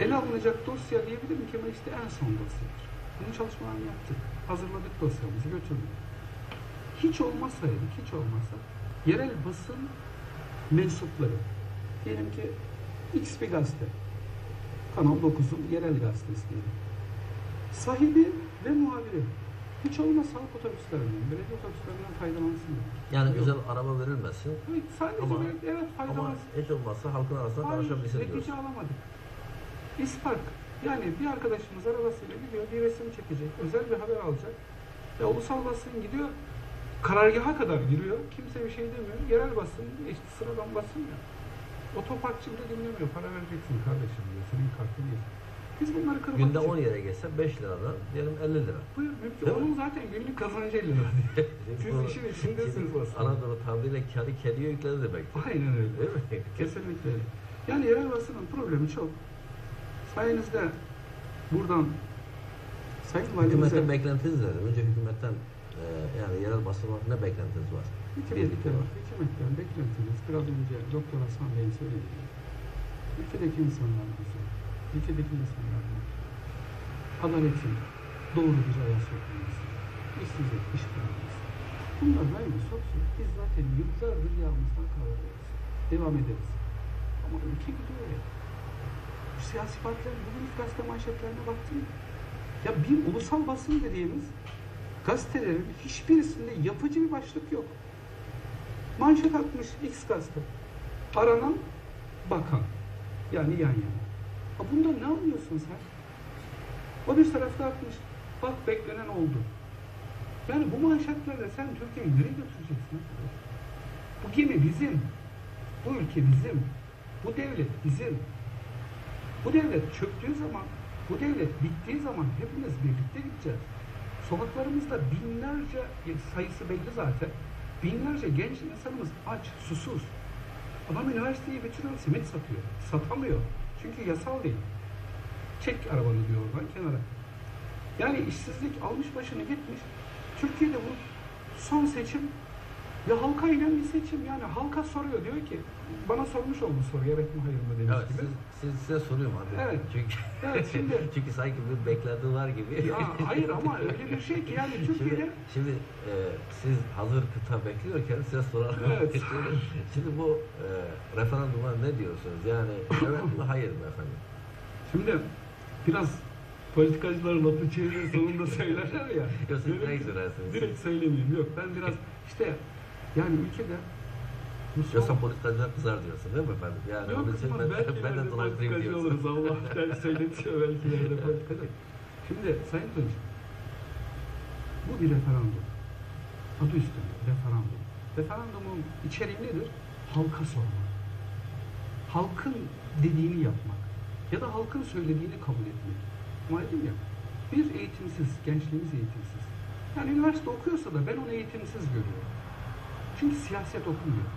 ele alınacak dosya diyebilirim ki ama işte en son dosyadır. Bunun çalışmalarını yaptık. Hazırladık dosyamızı götürdük. Hiç olmasaydı, hiç olmasa yerel basın mensupları diyelim ki X bir gazete Kanal 9'un yerel gazetesi diyelim. Sahibi ve muhabiri hiç olmazsa halk otobüslerinden, belediye otobüslerinden faydalansınlar. Yani Yok. özel araba verilmesin Evet, sadece Ama- böyle, evet ama faydalansın. hiç olmazsa halkın arasında Hayır, tanışabilsin netice alamadık. İspark. Yani bir arkadaşımız arabasıyla gidiyor, bir resim çekecek, özel bir haber alacak. Ya ulusal basın gidiyor, karargaha kadar giriyor, kimse bir şey demiyor. Yerel basın, işte sıradan basın ya. Otoparkçı bile dinlemiyor, para vereceksin kardeşim diyor, senin kartın değil. Biz bunları kırmak Günde için- 10 yere geçse 5 liradan diyelim 50 lira. Buyur, mümkün. Değil mi? Onun zaten günlük kazancı 50 lira diye. Siz işin içindesiniz aslında. Anadolu tabiriyle kârı kediye yükledi demek. Aynen öyle. Değil mi? Kesinlikle öyle. Yani yerel basının problemi çok. Sayenizde buradan Sayın Valimize Hükümetten beklentiniz nedir? Önce hükümetten e, yani yerel basın ne beklentiniz var? hükümetten, hükümetten beklentimiz biraz önce Doktor Hasan Bey'in söylediği ülkedeki insanlarımızı, ülkedeki insanların adaletin doğru bir aya sokulması, işsizlik, iş bulunması. Bunlar böyle soksun. Biz zaten yıllardır yağımızdan kavruluyoruz. Devam ederiz. Ama ülke gidiyor ya. Siyasi partilerin bugün gazete manşetlerine baktın mı? Ya bir ulusal basın dediğimiz gazetelerin hiçbirisinde yapıcı bir başlık yok. Manşet atmış X gazete. Aranan bakan. Yani yan yana. Ha bundan ne anlıyorsun sen? O bir tarafta atmış. Bak beklenen oldu. Yani bu manşetlerle sen Türkiye'yi nereye götüreceksin? Bu gemi bizim. Bu ülke bizim. Bu devlet bizim. Bu devlet çöktüğü zaman, bu devlet bittiği zaman hepimiz birlikte gideceğiz. Sokaklarımızda binlerce sayısı belli zaten. Binlerce genç insanımız aç, susuz. Adam üniversiteyi bitiriyor, simit satıyor. Satamıyor. Çünkü yasal değil. Çek arabanı diyor oradan kenara. Yani işsizlik almış başını gitmiş. Türkiye'de bu son seçim ya halka inen bir seçim. Yani halka soruyor diyor ki bana sormuş oldu soruyu evet mi hayır mı demiş Evet, gibi. siz, siz, size soruyorum abi. Evet. Çünkü, Evet, şimdi- çünkü sanki bir beklenti var gibi. Ya hayır ama öyle bir şey ki yani Türkiye'de Şimdi, şimdi e, siz hazır kıta bekliyorken size soralım. Evet. şimdi, bu e, referanduma ne diyorsunuz? Yani evet mi hayır mı efendim? Şimdi biraz politikacılar lafı çevirir sonunda söylerler ya. Yok siz direkt. Direkt söylemeyeyim. Yok ben biraz işte yani ülkede son- Yoksa politikacılar kızar diyorsun değil mi efendim? Yani Yok onun için ben, belki ben de dolaştırayım diyorsun. oluruz. Allah der söyletiyor belki ileride politikacı. Şimdi Sayın Tunç, bu bir referandum. Adı üstünde referandum. Referandumun içeriği nedir? Halka sormak. Halkın dediğini yapmak. Ya da halkın söylediğini kabul etmek. Dedim ya, bir eğitimsiz, gençliğimiz eğitimsiz. Yani üniversite okuyorsa da ben onu eğitimsiz görüyorum. Çünkü siyaset okumuyor.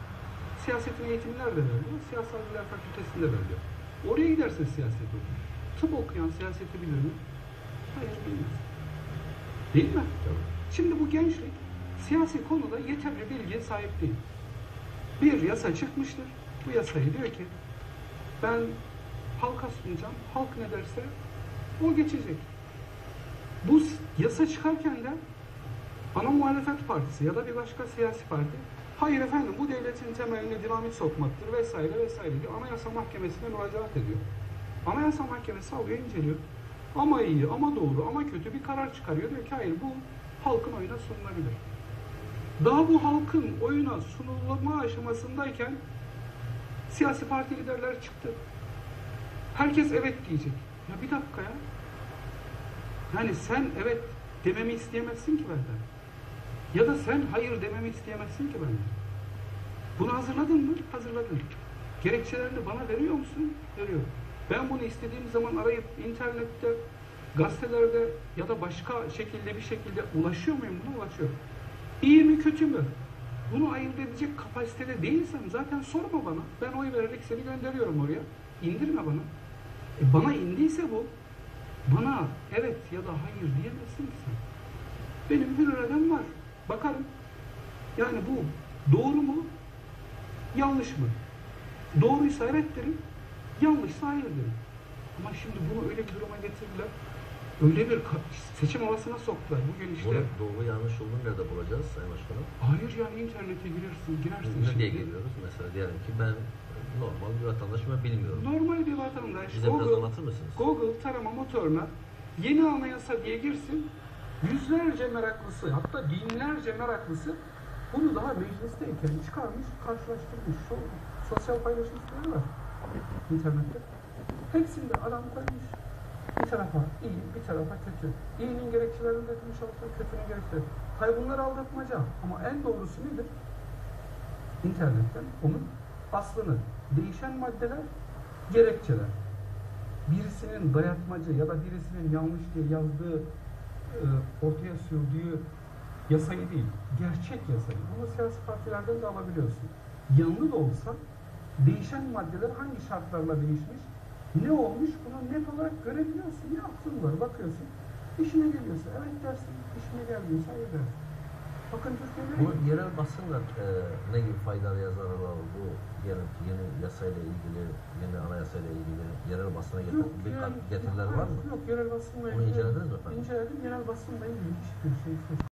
Siyasetin eğitimi nerede veriliyor? Siyasal Bilgiler Fakültesi'nde veriliyor. Oraya giderse siyaset okur. Tıp okuyan siyaseti bilir mi? Hayır bilmez. Değil mi? Şimdi bu gençlik siyasi konuda yeterli bilgiye sahip değil. Bir yasa çıkmıştır. Bu yasayı diyor ki ben halka sunacağım. Halk ne derse o geçecek. Bu yasa çıkarken de ana muhalefet partisi ya da bir başka siyasi parti hayır efendim bu devletin temeline dinamit sokmaktır vesaire vesaire diyor. Anayasa Mahkemesi'ne müracaat ediyor. Anayasa Mahkemesi alıyor inceliyor. Ama iyi ama doğru ama kötü bir karar çıkarıyor. Diyor ki hayır bu halkın oyuna sunulabilir. Daha bu halkın oyuna sunulma aşamasındayken siyasi parti liderler çıktı. Herkes evet diyecek. Ya bir dakika ya. Yani sen evet dememi isteyemezsin ki benden. Ya da sen hayır dememi isteyemezsin ki benden. Bunu hazırladın mı? Hazırladın. Gerekçelerini bana veriyor musun? Veriyor. Ben bunu istediğim zaman arayıp internette, gazetelerde ya da başka şekilde bir şekilde ulaşıyor muyum buna? Ulaşıyorum. İyi mi kötü mü? Bunu ayırt edecek kapasitede değilsem zaten sorma bana. Ben oy vererek seni gönderiyorum oraya. İndirme bana. E bana indiyse bu, bana evet ya da hayır diyemezsin ki sen. Benim bir iradem var. Bakarım. Yani bu doğru mu? Yanlış mı? Doğruysa evet derim. Yanlışsa hayır derim. Ama şimdi bunu öyle bir duruma getirdiler. Öyle bir seçim havasına soktular. Bugün işte Bunun doğru yanlış yolunu nerede bulacağız Sayın Başkanım? hayır yani internete girersin, girersin Ne diye şimdi. geliyoruz? Mesela diyelim ki ben normal bir vatandaşım ve bilmiyorum. Normal bir vatandaş Bize biraz Google, anlatır mısınız? Google tarama motoruna yeni anayasa diye girsin. Yüzlerce meraklısı, hatta binlerce meraklısı bunu daha meclisteyken çıkarmış, karşılaştırmış. Şu sosyal paylaşım siteleri var internette. Hepsinde adam koymuş. Bir tarafa iyi, bir tarafa kötü. İyinin gerekçelerini üretmiş altına, kötünün gerekçeleri. Hayır bunlar aldatmaca. Ama en doğrusu nedir? İnternetten onun aslını, değişen maddeler, gerekçeler. Birisinin dayatmacı ya da birisinin yanlış diye yazdığı, ortaya sürdüğü yasayı değil, gerçek yasayı. Bunu siyasi partilerden de alabiliyorsun. Yanlı da olsa değişen maddeler hangi şartlarla değişmiş, ne olmuş bunu net olarak görebiliyorsun. Aklın var bakıyorsun. İşine geliyorsa evet dersin, işine gelmiyorsa hayır dersin. Bakın Türkiye'de Bu yerel basınla e, ne gibi faydalı yazarlar var? Bu ki yeni yasayla ilgili, yeni anayasayla ilgili yerel basına getir, bir yerel- getiriler var mı? Yok, yerel basınla Onu ilgili. incelediniz mi efendim? İnceledim. Yerel basınla ilgili hiçbir şey